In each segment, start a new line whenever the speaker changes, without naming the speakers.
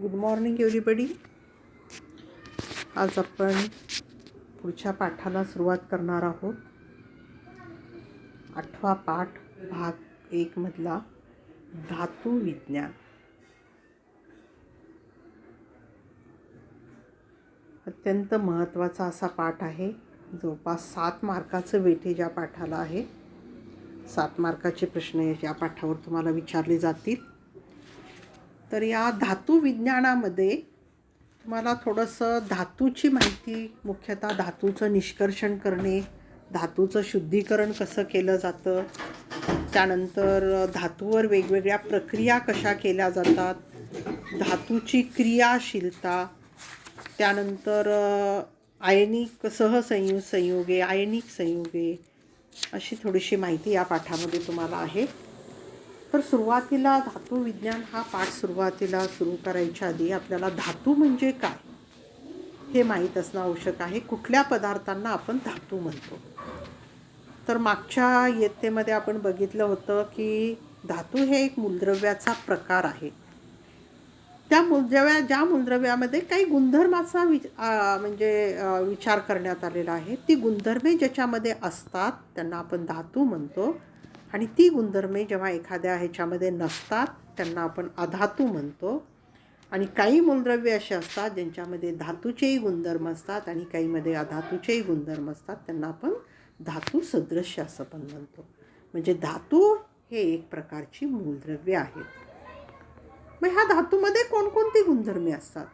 Good morning everybody आज आपण पुढच्या पाठाला सुरुवात करणार आहोत. आठवा पाठ भाग एकमधला धातू विज्ञान. अत्यंत महत्त्वाचा असा पाठ आहे. जवळपास सात मार्काचं वेटेज या पाठाला आहे. सात मार्काचे प्रश्न या पाठावर तुम्हाला विचारले जातील. तर या धातू विज्ञानामध्ये तुम्हाला थोडंसं धातूची माहिती मुख्यतः धातूचं निष्कर्षण करणे धातूचं शुद्धीकरण कसं केलं जातं त्यानंतर धातूवर वेगवेगळ्या प्रक्रिया कशा केल्या जातात धातूची क्रियाशीलता त्यानंतर आयनिक सहसंयु संयोगे आयनिक संयोगे अशी थोडीशी माहिती या पाठामध्ये तुम्हाला आहे. तर सुरुवातीला धातू विज्ञान हा पाठ सुरुवातीला सुरू करायच्या आधी आपल्याला धातू म्हणजे काय हे माहीत असणं आवश्यक आहे. कुठल्या पदार्थांना आपण धातू म्हणतो? तर मागच्या इयत्तेमध्ये आपण बघितलं होतं की धातू हे एक मूलद्रव्याचा प्रकार आहे. त्या मूलद्रव्या ज्या मूलद्रव्यामध्ये काही गुणधर्माचा विच म्हणजे विचार करण्यात आलेला आहे ती गुणधर्मे ज्याच्यामध्ये असतात त्यांना आपण धातू म्हणतो. आणि ती गुणधर्मे जेव्हा एखाद्या ह्याच्यामध्ये नसतात त्यांना आपण अधातू म्हणतो. आणि काही मूलद्रव्ये असे असतात ज्यांच्यामध्ये धातूचेही गुणधर्म असतात आणि काहीमध्ये अधातूचेही गुणधर्म असतात त्यांना आपण धातू सदृश्य असं पण म्हणतो. म्हणजे धातू हे एक प्रकारची मूलद्रव्ये आहेत. मग ह्या धातूमध्ये कोणकोणती गुणधर्मे असतात?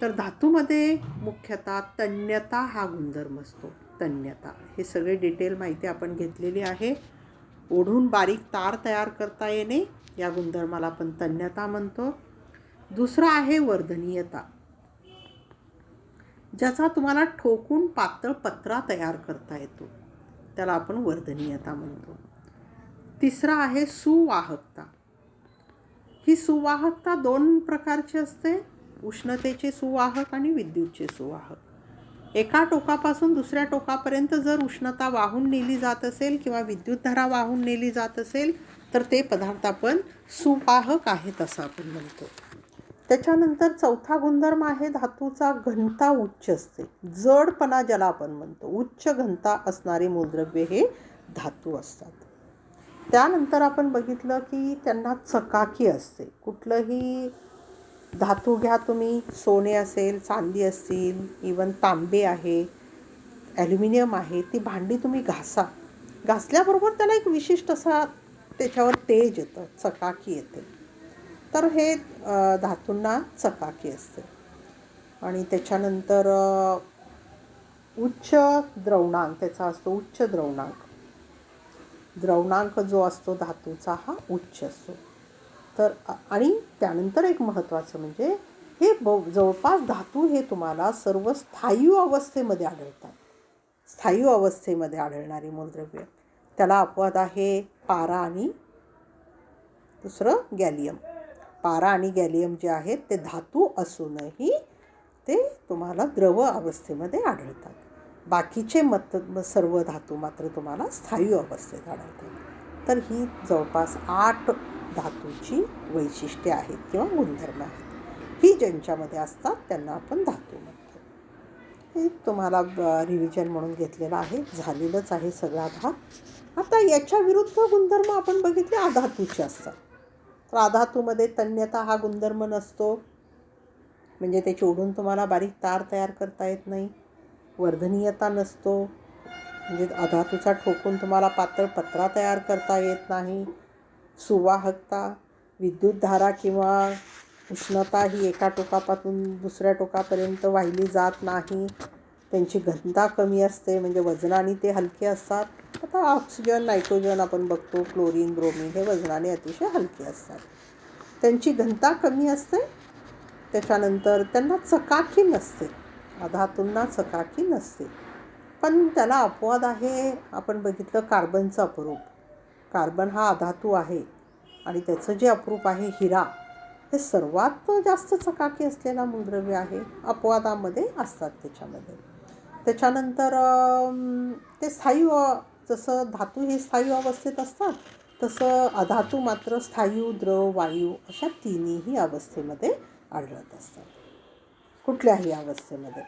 तर धातूमध्ये मुख्यतः तन्यता हा गुणधर्म असतो. तन्यता हे सगळे डिटेल माहिती आपण घेतलेली आहे. ओढून बारीक तार तयार करता येणे या गुणधर्माला आपण तन्यता म्हणतो. दुसरा आहे वर्धनीयता. ज्याचा तुम्हाला ठोकून पातळ पत्रा तयार करता येतो. त्याला आपण वर्धनीयता म्हणतो. तिसरा आहे सुवाहकता. ही सुवाहकता दोन प्रकारची असते उष्णतेचे सुवाहक आणि विद्युतचे सुवाहक. एका टोकापासून दुसऱ्या टोकापर्यंत जर उष्णता वाहून नेली जात असेल किंवा विद्युतधारा वाहून नेली जात असेल तर ते पदार्थ आपण सुवाहक आहेत असं आपण म्हणतो. त्याच्यानंतर चौथा गुणधर्म आहे धातूचा घनता उच्च असते. जडपणा ज्याला आपण म्हणतो उच्च घनता असणारे मूलद्रव्ये हे धातू असतात. त्यानंतर आपण बघितलं की त्यांना चकाकी असते. कुठलंही धातू घ्या तुम्ही सोने असेल चांदी असतील इवन तांबे आहे ॲल्युमिनियम आहे ती भांडी तुम्ही घासा. घासल्याबरोबर त्याला एक विशिष्ट असा त्याच्यावर तेज येतं चकाकी येते. तर हे धातूंना चकाकी असते. आणि त्याच्यानंतर उच्च द्रवणांक त्याचा असतो उच्च द्रवणांक. द्रवणांक जो असतो धातूचा हा उच्च असतो. तर आणि त्यानंतर एक महत्त्वाचं म्हणजे हे ब जवळपास धातू हे तुम्हाला सर्व स्थायू अवस्थेमध्ये आढळतात. स्थायू अवस्थेमध्ये आढळणारी मूलद्रव्य. त्याला अपवाद आहे पारा आणि दुसरं गॅलियम. पारा आणि गॅलियम जे आहेत ते धातू असूनही ते तुम्हाला द्रव अवस्थेमध्ये आढळतात. बाकीचे मत सर्व धातू मात्र तुम्हाला स्थायू अवस्थेत आढळतात. तर ही जवळपास आठ धातूची वैशिष्ट्ये आहेत किंवा गुणधर्म आहेत. ही ज्यांच्यामध्ये असतात त्यांना आपण धातू म्हणतो. हे तुम्हाला रिव्हिजन म्हणून घेतलेलं आहे. झालेलंच आहे सगळा भाग. आता याच्या विरुद्ध गुणधर्म आपण बघितले अधातूचे असतात. तर अधातूमध्ये तन्यता हा गुणधर्म नसतो. म्हणजे त्याची ओढून तुम्हाला बारीक तार तयार करता येत नाही. वर्धनीयता नसतो. म्हणजे अधातूचा ठोकून तुम्हाला पातळ पत्रा तयार करता येत नाही. सुवाहकता विद्युतधारा किंवा उष्णता ही एका टोकापासून दुसऱ्या टोकापर्यंत वाहिली जात नाही. त्यांची घनता कमी असते म्हणजे वजनाने ते हलके असतात. आता ऑक्सिजन नायट्रोजन आपण बघतो क्लोरीन ब्रोमीन हे वजनाने अतिशय हलके असतात. त्यांची घनता कमी असते त्याच्यानंतर त्यांना चकाकी नसते. धातूंना चकाकी नसते. पण त्याला अपवाद आहे आपण बघितलं कार्बनचं अपरूप. कार्बन हा अधातू आहे. आणि त्याचं जे अप्रूप आहे हिरा हे सर्वात जास्त चकाकी असलेला मूलद्रव्य आहे. अपवादामध्ये असतात त्याच्यामध्ये. त्याच्यानंतर ते स्थायू जसं धातू हे स्थायू अवस्थेत असतात तसं अधातू मात्र स्थायू द्रव वायू अशा तिन्हीही अवस्थेमध्ये आढळत असतात. कुठल्याही अवस्थेमध्ये.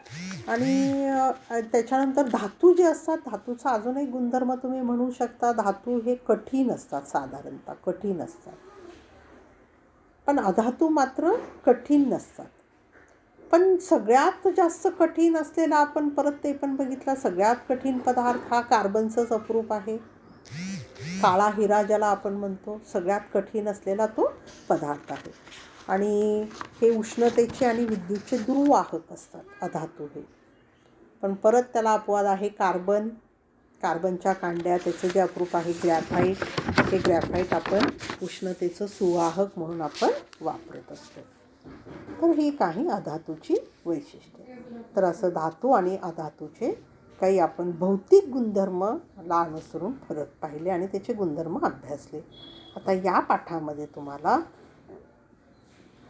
आणि त्याच्यानंतर धातू जे असतात धातूचा अजून एक गुणधर्म तुम्ही म्हणू शकता धातू हे कठीण असतात साधारणतः कठीण असतात. पण अधातू मात्र कठीण नसतात. पण सगळ्यात जास्त कठीण असलेला आपण परत ते पण बघितला सगळ्यात कठीण पदार्थ हा कार्बनचंच अप्रूप आहे. काळा हिरा ज्याला आपण म्हणतो सगळ्यात कठीण असलेला तो पदार्थ आहे. आणि हे उष्णतेचे आणि विद्युतचे दुर्वाहक असतात अधातू हे. पण परत त्याला अपवाद आहे कार्बन. कार्बनच्या कांड्या त्याचं जे अप्रूप आहे ग्रॅफाईट हे ग्रॅफाईट आपण उष्णतेचं सुवाहक म्हणून आपण वापरत असतो. तर ही काही अधातूची वैशिष्ट्ये. तर असं धातू आणि अधातूचे काही आपण भौतिक गुणधर्मला अनुसरून फरक पाहिले आणि त्याचे गुणधर्म अभ्यासले. आता या पाठामध्ये तुम्हाला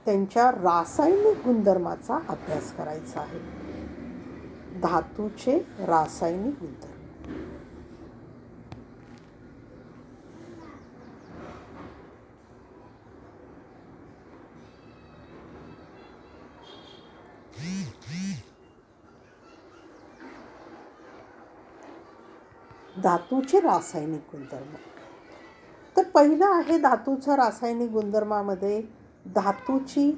त्यांच्या रासायनिक गुणधर्माचा अभ्यास करायचा आहे. धातूचे रासायनिक गुणधर्म. धातूचे रासायनिक गुणधर्म. तर पहिलं आहे धातूचं रासायनिक गुणधर्मामध्ये धातूची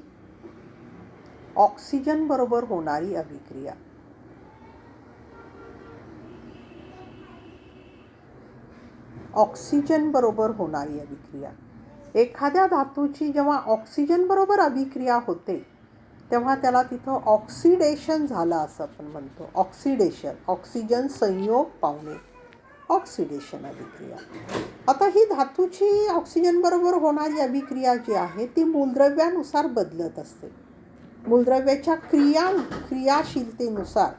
ऑक्सिजनबरोबर होणारी अभिक्रिया. ऑक्सिजनबरोबर होणारी अभिक्रिया. एखाद्या धातूची जेव्हा ऑक्सिजनबरोबर अभिक्रिया होते तेव्हा त्याला तिथं ऑक्सिडेशन झालं असं आपण म्हणतो. ऑक्सिडेशन ऑक्सिजन संयोग पाहुणे ऑक्सिडेशन अभिक्रिया. आता ही धातूची ऑक्सिजनबरोबर होणारी अभिक्रिया जी आहे ती मूलद्रव्यानुसार बदलत असते. मूलद्रव्याच्या क्रिया क्रियाशीलतेनुसार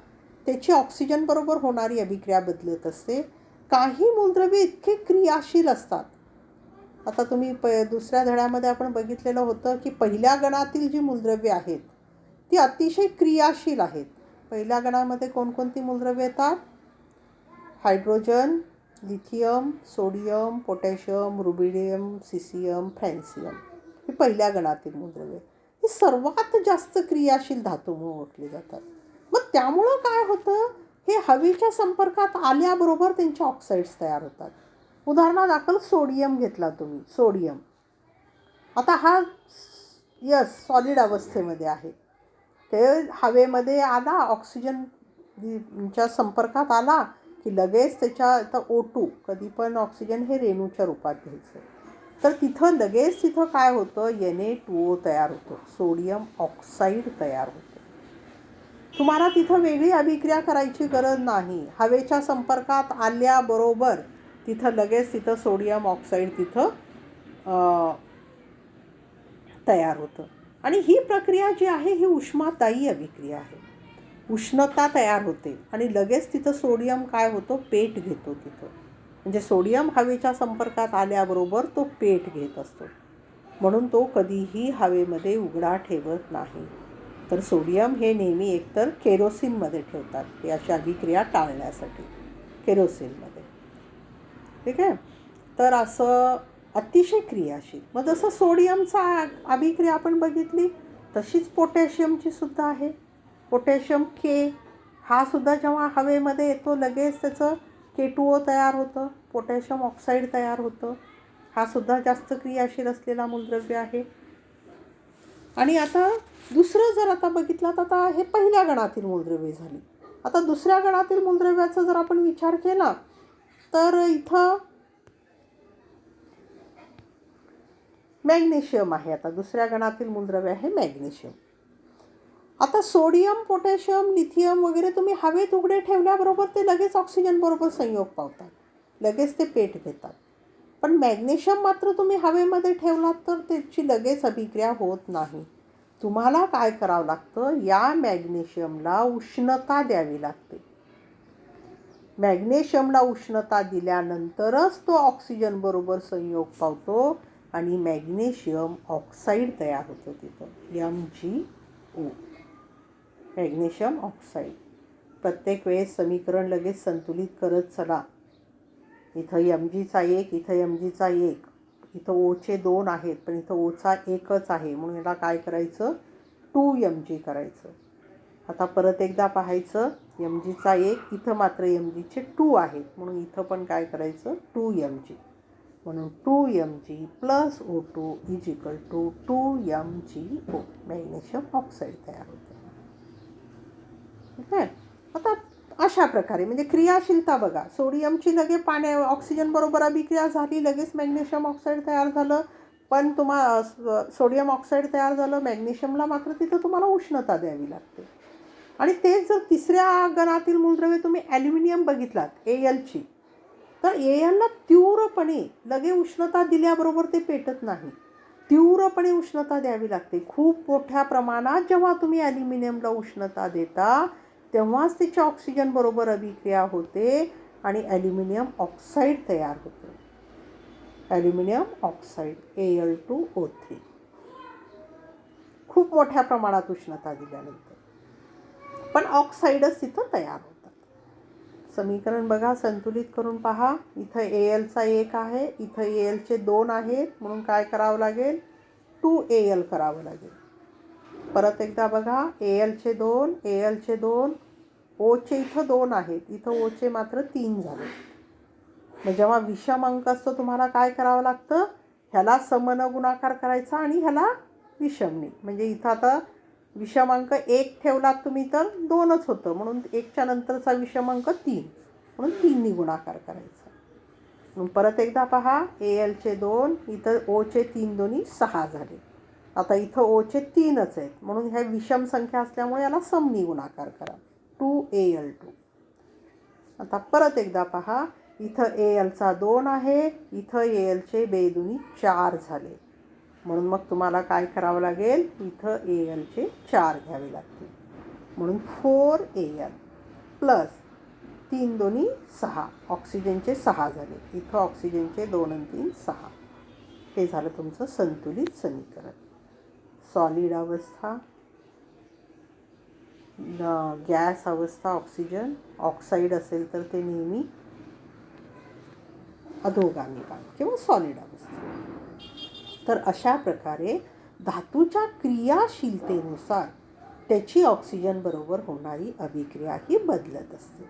त्याची ऑक्सिजनबरोबर होणारी अभिक्रिया बदलत असते. काही मूलद्रव्ये इतके क्रियाशील असतात. आता तुम्ही प दुसऱ्या धड्यामध्ये आपण बघितलेलं होतं की पहिल्या गणातील जी मूलद्रव्ये आहेत ती अतिशय क्रियाशील आहेत. पहिल्या गणामध्ये कोणकोणती मूलद्रव्ये येतात? Hydrogen lithium sodium potassium rubidium caesium francium ही पहिल्या गणातील मूलद्रव्ये ही सर्वात जास्त क्रियाशील धातू म्हणून ओळखली जातात. मग त्यामुळं काय होतं? हे हवेच्या संपर्कात आल्याबरोबर त्यांचे ऑक्साईड्स तयार होतात. उदाहरणादाखल सोडियम घेतला तुम्ही सोडियम. आता हा यस सॉलिड अवस्थेमध्ये आहे. ते हवेमध्ये आला ऑक्सिजनच्या संपर्कात आला की लगेच त्याच्या आता ओ टू कधी पण ऑक्सिजन हे रेणूच्या रूपात घ्यायचं. तर तिथं लगेच तिथं काय होतं? एन ए टू ओ तयार होतो. सोडियम ऑक्साईड तयार होतो. तुम्हाला तिथं वेगळी अभिक्रिया करायची गरज नाही. हवेच्या संपर्कात आल्याबरोबर तिथं लगेच तिथं सोडियम ऑक्साईड तिथं तयार होतं. आणि ही प्रक्रिया जी आहे ही उष्माताई अभिक्रिया आहे. उष्णता तयार होते आणि लगेच तिथं सोडियम काय होतो? पेट घेतो तिथं. म्हणजे सोडियम हवेच्या संपर्कात आल्याबरोबर तो पेट घेत असतो. म्हणून तो कधीही हवेमध्ये उघडा ठेवत नाही. तर सोडियम हे नेहमी एकतर केरोसिनमध्ये ठेवतात. हे अशा अभिक्रिया टाळण्यासाठी. केरोसिनमध्ये. ठीक आहे? तर असं अतिशय क्रियाशील. मग जसं सोडियमचा अभिक्रिया आपण बघितली तशीच पोटॅशियमची सुद्धा आहे. पोटॅशियम के हा सुद्धा जेव्हा हवेमध्ये येतो लगेच त्याचं के टू ओ तयार होतं पोटॅशियम ऑक्साईड तयार होतं. हा सुद्धा जास्त क्रियाशील असलेला मूलद्रव्य आहे. आणि आता दुसरं जर आता बघितलं तर आता हे पहिल्या गणातील मूलद्रव्ये झाली. आता दुसऱ्या गणातील मूलद्रव्याचा जर आपण विचार केला तर इथं मॅग्नेशियम आहे. आता दुसऱ्या गणातील मूलद्रव्य आहे मॅग्नेशियम. आता सोडियम पोटॅशियम लिथियम वगैरे तुम्ही हवेत उघडे ठेवल्याबरोबर ते लगेच ऑक्सिजनबरोबर संयोग पावतात. लगेच ते पेट घेतात. पण मॅग्नेशियम मात्र तुम्ही हवेमध्ये ठेवलात तर त्याची लगेच अभिक्रिया होत नाही. तुम्हाला काय करावं लागतं? या मॅग्नेशियमला उष्णता द्यावी लागते. मॅग्नेशियमला उष्णता दिल्यानंतरच तो ऑक्सिजनबरोबर संयोग पावतो आणि मॅग्नेशियम ऑक्साईड तयार होतो तिथं. M G O magnesium oxide. प्रत्येक वेळेस समीकरण लगेच संतुलित करत चला. इथं एम जीचा एक इथं एम जीचा एक. इथं ओचे दोन आहेत पण इथं ओचा एकच आहे. म्हणून याला काय करायचं? टू एम जी करायचं. आता परत एकदा पाहायचं. एम जीचा एक इथं मात्र एम जीचे टू आहेत. म्हणून इथं पण काय करायचं? टू एम जी म्हणून two M G plus O two is equal two two M G O magnesium oxide तयार होते. काय आता अशा प्रकारे म्हणजे क्रियाशीलता बघा. सोडियमची लगे पाण्या ऑक्सिजनबरोबर अभिक्रिया झाली लगेच मॅग्नेशियम ऑक्साईड तयार झालं. पण तुम्हा सोडियम ऑक्साईड तयार झालं मॅग्नेशियमला मात्र तिथं तुम्हाला उष्णता द्यावी लागते. आणि तेच जर तिसऱ्या गणातील मूलद्रव्य तुम्ही ॲल्युमिनियम बघितलात ए एलची तर ए एलला तीव्रपणे लगे उष्णता दिल्याबरोबर ते पेटत नाही. तीव्रपणे उष्णता द्यावी लागते. खूप मोठ्या प्रमाणात जेव्हा तुम्ही ॲल्युमिनियमला उष्णता देता तेव्हाच तिच्या ऑक्सिजनबरोबर अभिक्रिया होते आणि ॲल्युमिनियम ऑक्साईड तयार होते. Aluminium oxide A L two O three खूप मोठ्या प्रमाणात उष्णता दिल्यानंतर. पण ऑक्साईडच तिथं तयार होतात. समीकरण बघा संतुलित करून पहा. इथं ए एलचा एक आहे इथं ए एलचे दोन आहेत म्हणून काय करावं लागेल? टू ए एल करावं लागेल. परत एकदा बघा ए एलचे दोन ए एलचे दोन. ओचे इथं दोन आहेत. इथं ओचे मात्र तीन झाले. मग जेव्हा विषम अंक असतो तुम्हाला काय करावं लागतं? ह्याला समन गुणाकार करायचा आणि ह्याला विषमनी. म्हणजे इथं आता विषमांक एक ठेवलात तुम्ही तर दोनच होतं. म्हणून एकच्या नंतरचा विषमांक तीन. म्हणून तीननी गुणाकार करायचा. म्हणून परत एकदा पहा ए एलचे दोन इथं ओचे तीन दोन्ही सहा झाले. आता इथं ओचे तीनच आहेत. म्हणून ह्या विषम संख्या असल्यामुळे याला समनी गुणाकार करा. Two A L two. आता परत एकदा पहा. इथं ए एलचा दोन आहे. इथं ए एलचे बेदुनी चार झाले. म्हणून मग तुम्हाला काय करावं लागेल? इथं ए एलचे चार घ्यावे लागतील. म्हणून फोर ए एल प्लस तीन दोन्ही सहा. ऑक्सिजनचे सहा झाले. इथं ऑक्सिजनचे दोन आणि तीन सहा. हे झालं तुमचं संतुलित समीकरण. सॉलिड अवस्था. गॅस अवस्था ऑक्सिजन. ऑक्साईड असेल तर ते नेहमी अधोगामी काम किंवा सॉलिड अवस्था. तर अशा प्रकारे धातूच्या क्रियाशीलतेनुसार त्याची ऑक्सिजन बरोबर होणारी अभिक्रिया ही बदलत असते.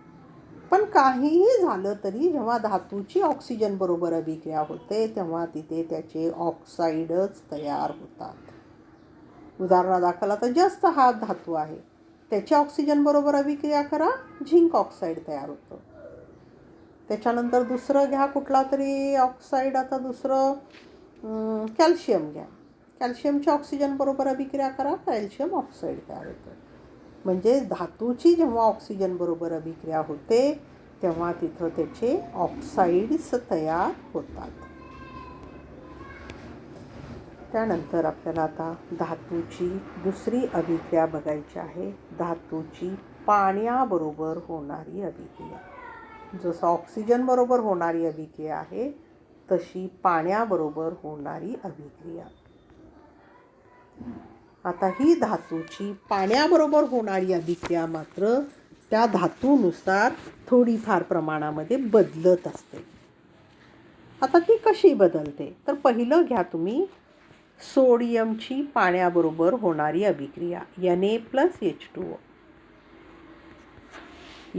पण काहीही झालं तरी जेव्हा धातूची ऑक्सिजन बरोबर अभिक्रिया होते तेव्हा तिथे त्याचे ऑक्साईडच तयार होतात. उदाहरणादाखल आता जास्त हा धातू आहे. त्याच्या ऑक्सिजनबरोबर अभिक्रिया करा झिंक ऑक्साईड तयार होतं. त्याच्यानंतर दुसरं घ्या कुठला तरी ऑक्साईड आता दुसरं कॅल्शियम घ्या. कॅल्शियमच्या ऑक्सिजनबरोबर अभिक्रिया करा कॅल्शियम ऑक्साईड तयार होतं. म्हणजे धातूची जेव्हा ऑक्सिजनबरोबर अभिक्रिया होते तेव्हा तिथं त्याचे ऑक्साईड्स तयार होतात. त्यानंतर आपल्याला आता धातूची दुसरी अभिक्रिया बघायची आहे. धातूची पाण्याबरोबर होणारी अभिक्रिया. जसं ऑक्सिजनबरोबर होणारी अभिक्रिया आहे तशी पाण्याबरोबर होणारी अभिक्रिया. आता ही धातूची पाण्याबरोबर होणारी अभिक्रिया मात्र त्या धातूनुसार थोडीफार प्रमाणामध्ये बदलत असते. आता ती कशी बदलते? तर पहिलं घ्या तुम्ही. सोडियमची पाण्याबरोबर होणारी अभिक्रिया N A plus H two O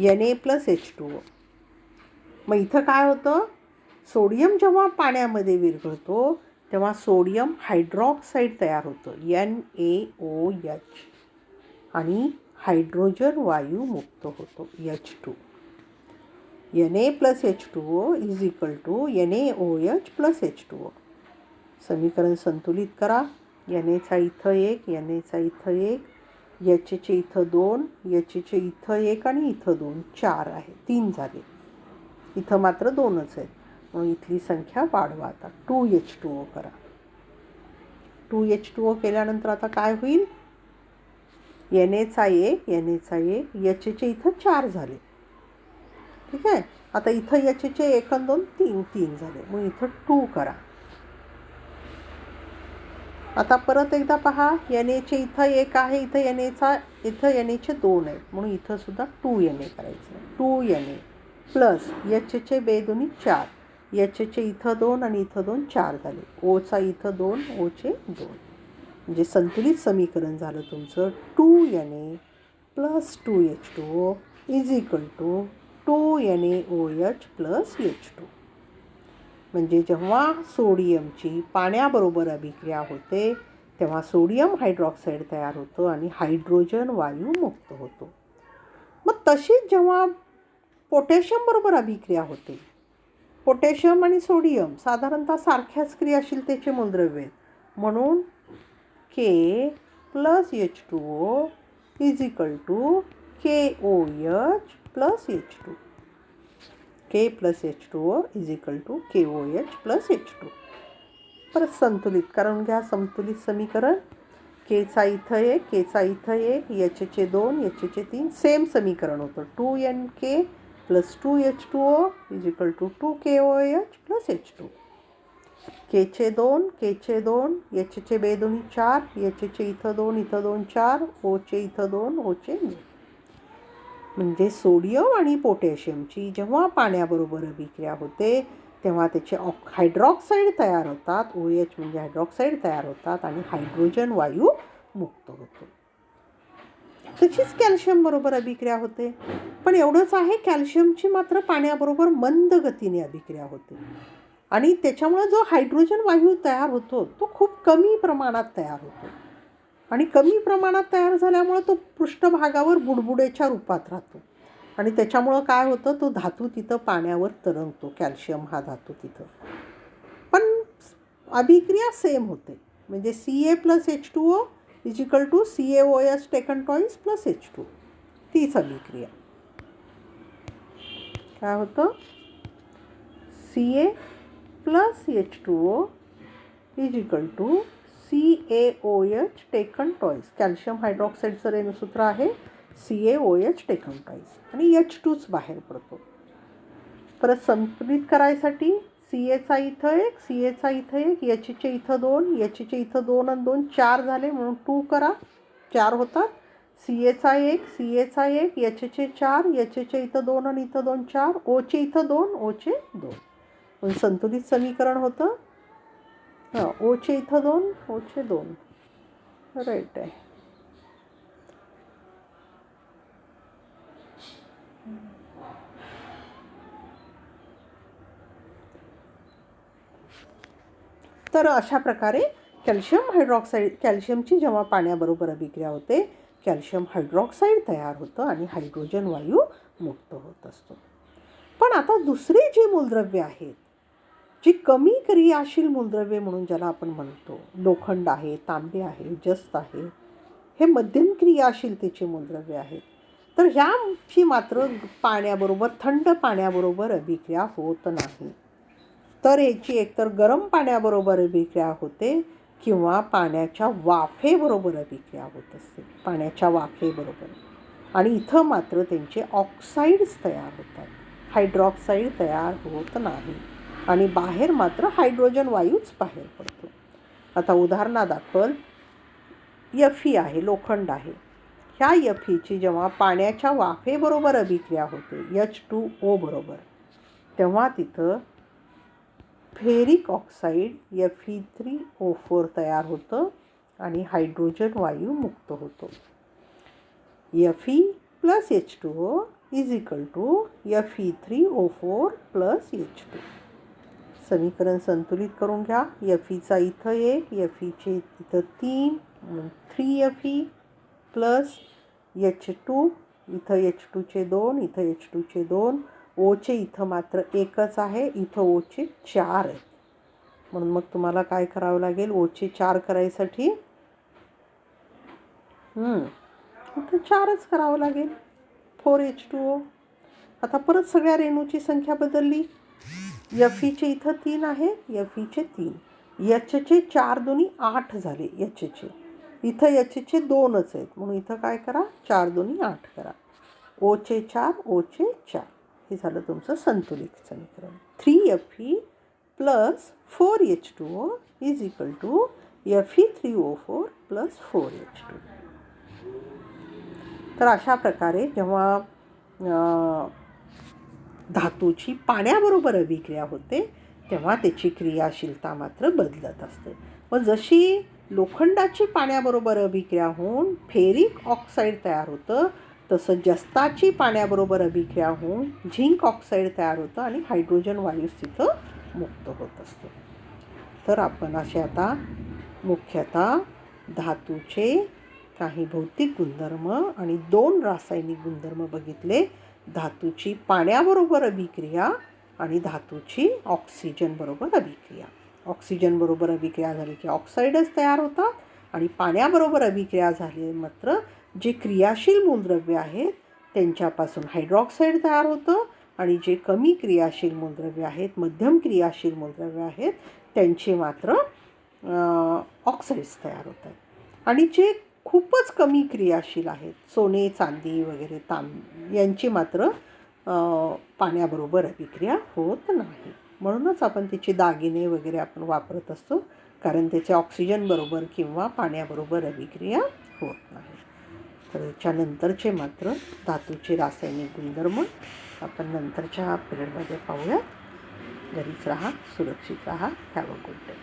N A plus H two O मग इथं काय होतं? सोडियम जेव्हा पाण्यामध्ये विरघळतो तेव्हा सोडियम हायड्रॉक्साईड तयार होतं. एन ए ओ एच आणि हायड्रोजन वायू मुक्त होतो. H two N A plus H two O is equal to N A O H plus H two O समीकरण संतुलित करा. एन एचा इथं एक एन एचा इथं एक याचेचे इथं दोन याचेचे इथं एक आणि इथं दोन. चार आहे. तीन झाले. इथं मात्र दोनच आहेत. मग इथली संख्या वाढवा आता. टू एच टू ओ करा. टू एच टू ओ केल्यानंतर आता काय होईल? एन एचा एक एन एचा एक याचेचे इथं चार झाले. ठीक आहे? आता इथं याचेचे एक आणि दोन तीन तीन झाले. मग इथं टू करा. आता परत एकदा पहा एन एचे इथं एक आहे इथं एन एचा इथं एन एचे दोन आहेत म्हणून इथंसुद्धा टू एन ए करायचं. टू एन ए प्लस यचचे बे दोन्ही चार. एचे इथं दोन आणि इथं दोन चार झाले. ओचा इथं दोन ओचे दोन. म्हणजे संतुलित समीकरण झालं तुमचं. Two N A plus two H two O is equal to two N A O H plus H two म्हणजे जेव्हा सोडियमची पाण्याबरोबर अभिक्रिया होते तेव्हा सोडियम हायड्रॉक्साईड तयार होतं आणि हायड्रोजन वायू मुक्त होतो. मग तशीच जेव्हा पोटॅशियमबरोबर अभिक्रिया होते पोटॅशियम आणि सोडियम साधारणतः सारख्याच क्रियाशीलतेचे मूलद्रव्य आहेत. म्हणून K plus H two O is equal to K O H plus H two K plus H two O is equal to K O H plus H two परत संतुलित कारण घ्या संतुलित समीकरण? केचा इथं एक केचा इथं एक एचचे दोन एचचे तीन सेम समीकरण होतं. Two N K plus two H two O is equal to two K O H plus H two केचे दोन केचे दोन एचचे बे दोन्ही चार एचचे इथं दोन इथं दोन चार ओचे इथं दोन ओचे दोन म्हणजे सोडियम आणि पोटॅशियमची जेव्हा पाण्याबरोबर अभिक्रिया होते तेव्हा त्याचे ऑक् हायड्रॉक्साईड तयार होतात. ओ एच म्हणजे हायड्रॉक्साईड तयार होतात आणि हायड्रोजन वायू मुक्त होतो. तशीच कॅल्शियमबरोबर अभिक्रिया होते. पण एवढंच आहे कॅल्शियमची मात्र पाण्याबरोबर मंद गतीने अभिक्रिया होते. आणि त्याच्यामुळं जो हायड्रोजन वायू तयार होतो तो खूप कमी प्रमाणात तयार होतो. आणि कमी प्रमाणात तयार झाल्यामुळं तो पृष्ठभागावर बुडबुडेच्या रूपात राहतो. आणि त्याच्यामुळं काय होतं तो धातू तिथं पाण्यावर तरंगतो कॅल्शियम हा धातू तिथं. पण अभिक्रिया सेम होते. म्हणजे C A plus H two O equal to C A O S taken twice plus H two तीच अभिक्रिया. काय होतं? C A plus H two O equal to C A O H taken twice calcium हायड्रॉक्साईडचं रेणूसूत्र आहे. C A O H taken twice आणि H टूच बाहेर पडतो. परत संतुलित करायसाठी सी एचा इथं एक सी एचा इथं एक एचचे इथं दोन एचचे इथं दोन आणि दोन चार झाले म्हणून टू करा. चार होतात. सी एचा एक सी एचा एक एचचे चार एचचे इथं दोन आणि इथं दोन चार ओचे इथं दोन ओचे दोन. संतुलित समीकरण होतं. हां ओचे इथं दोन ओचे दोन. राईट आहे. तर अशा प्रकारे कॅल्शियम हायड्रॉक्साईड कॅल्शियमची जेव्हा पाण्याबरोबर अभिक्रिया होते कॅल्शियम हायड्रॉक्साईड तयार होतं आणि हायड्रोजन वायू मुक्त होत असतो. पण आता दुसरी जी मूलद्रव्ये आहेत जी कमी क्रियाशील मूलद्रव्ये म्हणून ज्याला आपण म्हणतो लोखंड आहे तांबे आहे जस्त आहे हे मध्यम क्रियाशीलतेचे मूलद्रव्ये आहेत. तर ह्याची मात्र पाण्याबरोबर थंड पाण्याबरोबर अभिक्रिया होत नाही. तर याची एकतर गरम पाण्याबरोबर अभिक्रिया होते किंवा पाण्याच्या वाफेबरोबर अभिक्रिया होत असते पाण्याच्या वाफेबरोबर. आणि इथं मात्र त्यांचे ऑक्साईड्स तयार होतात. हायड्रॉक्साईड तयार होत नाही. आणि बाहेर मात्र हायड्रोजन वायूच बाहेर पडतो. आता उदाहरणादाखल यफी आहे लोखंड आहे. ह्या यफीची जेव्हा पाण्याच्या वाफेबरोबर अभिक्रिया होते एच टू ओ बरोबर तेव्हा तिथं फेरिक ऑक्साईड यफी ई थ्री ओ फोर तयार होतं आणि हायड्रोजन वायू मुक्त होतो. यफी E plus H two O is equal to यफी E three O four plus H two समीकरण संतुलित करून घ्या. एफ ईचा इथं एक एफ ईचे इथं तीन three F E plus H two इथं एच टूचे दोन इथं एच टूचे दोन. ओचे इथं मात्र एकच आहे इथं ओचे चार आहेत. म्हणून मग तुम्हाला काय करावं लागेल? ओचे चार करायसाठी इथं चारच करावं लागेल. फोर एच टू ओ आता परत सगळ्या रेणूची संख्या बदलली. यफीचे इथं तीन आहे यफीचे तीन. यचचे चार दोन्ही आठ झाले यचचे. इथं यचचे दोनच आहेत. म्हणून इथं काय करा? चार दोन्ही आठ करा. ओचे चार ओचे चार. हे झालं तुमचं संतुलित समीकरण. Three F E plus four H two O is equal to F E three O four plus four H two. तर अशा प्रकारे जेव्हा धातूची पाण्याबरोबर अभिक्रिया होते तेव्हा त्याची क्रियाशीलता मात्र बदलत असते. मग जशी लोखंडाची पाण्याबरोबर अभिक्रिया होऊन फेरिक ऑक्साईड तयार होतं तसं जस्ताची पाण्याबरोबर अभिक्रिया होऊन झिंक ऑक्साईड तयार होतं आणि हायड्रोजन वायू तिथं मुक्त होत असतो. तर आपण असे आता मुख्यतः धातूचे काही भौतिक गुणधर्म आणि दोन रासायनिक गुणधर्म बघितले. धातूची पाण्याबरोबर अभिक्रिया आणि धातूची ऑक्सिजनबरोबर अभिक्रिया. ऑक्सिजनबरोबर अभिक्रिया झाली की ऑक्साईडच तयार होतात आणि पाण्याबरोबर अभिक्रिया झाली मात्र जे क्रियाशील मूलद्रव्य आहेत त्यांच्यापासून हायड्रॉक्साईड तयार होतं आणि जे कमी क्रियाशील मूलद्रव्य आहेत मध्यम क्रियाशील मूलद्रव्य आहेत त्यांचे मात्र ऑक्साईड्स तयार होतात. आणि जे खूपच कमी क्रियाशील आहेत. सोने चांदी वगैरे तांब यांची मात्र पाण्याबरोबर अभिक्रिया होत नाही. म्हणूनच आपण त्याचे दागिने वगैरे आपण वापरत असतो कारण त्याचे ऑक्सिजनबरोबर किंवा पाण्याबरोबर अभिक्रिया होत नाही. तर याच्यानंतरचे मात्र धातूचे रासायनिक गुणधर्म आपण नंतरच्या पिरियडमध्ये पाहूया. घरीच राहा सुरक्षित राहा हॅव अ गुड डे